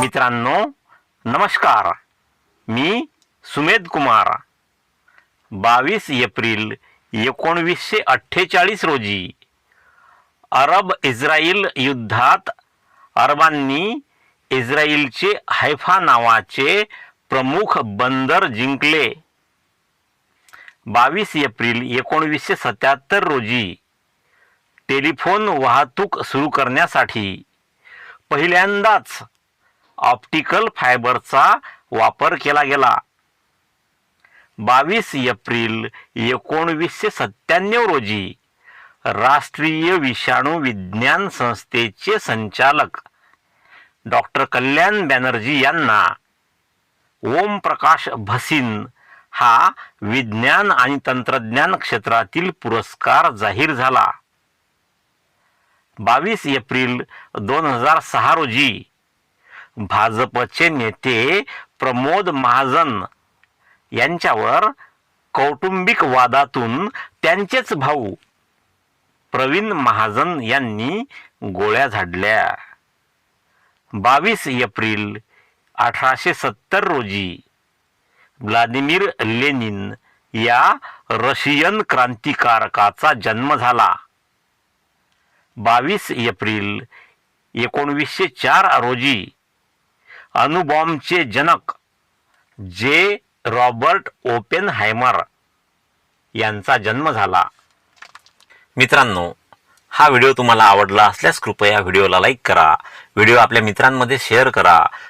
मित्रांनो नमस्कार. मी सुमेध कुमार. बावीस एप्रिल एकोणवीसशे अठ्ठेचाळीस रोजी अरब इस्रायल युद्धात अरबांनी इस्रायलचे हैफा नावाचे प्रमुख बंदर जिंकले. बावीस एप्रिल एकोणवीसशे सत्याहत्तर रोजी टेलिफोन वाहतूक सुरू करण्यासाठी पहिल्यांदाच ऑप्टिकल फायबरचा वापर केला गेला. बावीस एप्रिल एकोणवीसशे सत्त्याण्णव रोजी राष्ट्रीय विषाणू विज्ञान संस्थेचे संचालक डॉक्टर कल्याण बॅनर्जी यांना ओम प्रकाश भसीन हा विज्ञान आणि तंत्रज्ञान क्षेत्रातील पुरस्कार जाहीर झाला. बावीस एप्रिल दोन हजार सहा रोजी भाजपचे नेते प्रमोद महाजन यांच्यावर कौटुंबिक वादातून त्यांचेच भाऊ प्रवीण महाजन यांनी गोळ्या झाडल्या. बावीस एप्रिल अठराशे सत्तर रोजी व्लादिमीर लेनिन या रशियन क्रांतिकारकाचा जन्म झाला. बावीस एप्रिल एकोणवीसशे चार रोजी अणुबॉम्बचे जनक जे रॉबर्ट ओपेन हायमर यांचा जन्म झाला. मित्रांनो हा व्हिडिओ तुम्हाला आवडला असल्यास कृपया व्हिडिओला लाईक करा. व्हिडिओ आपल्या मित्रांमध्ये शेअर करा.